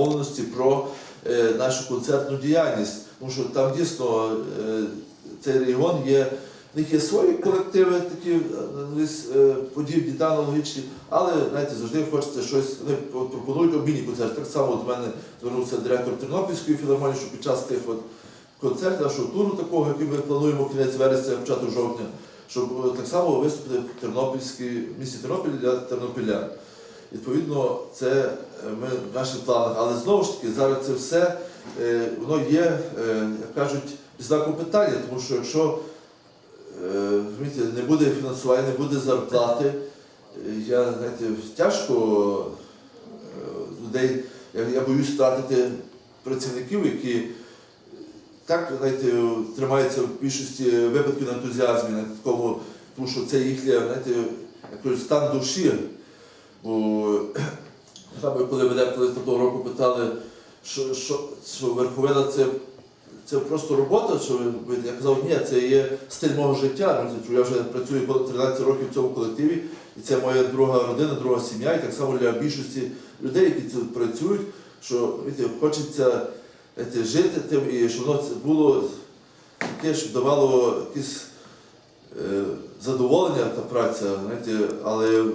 домовленості про е, нашу концертну діяльність. Тому що там дійсно е, цей регіон є. В них є свої колективи, такі е, подібні та аналогічні, але знаєте, завжди хочеться щось. Вони пропонують обмінні концерти. Так само до мене звернувся директор Тернопільської філармонії, що під час тих от концертів нашого туру, такого, який ми плануємо кінець вересня, початок жовтня, щоб так само виступити в Тернопільській місті Тернопіль для тернопілян. Відповідно, це е, ми в наших планах. Але знову ж таки, зараз це все е, воно є, е, як кажуть, знаком питання, тому що якщо не буде фінансування, не буде зарплати, я знаєте, тяжко людей, я, я боюсь втратити працівників, які так знаєте, тримаються в більшості випадків на ентузіазмі, на такому, тому що це знаєте, стан душі. Бо саме коли мене колись того року питали, що, що, що верховина це, це просто робота, що ви- я казав, ні, це є стиль мого життя. Ну, Я вже працюю понад 13 років в цьому колективі, і це моя друга родина, друга сім'я, і так само для більшості людей, які тут працюють, що знаєте, хочеться знаєте, жити тим, і щоб воно це було таке, щоб давало якесь е, задоволення та праця, знаєте, але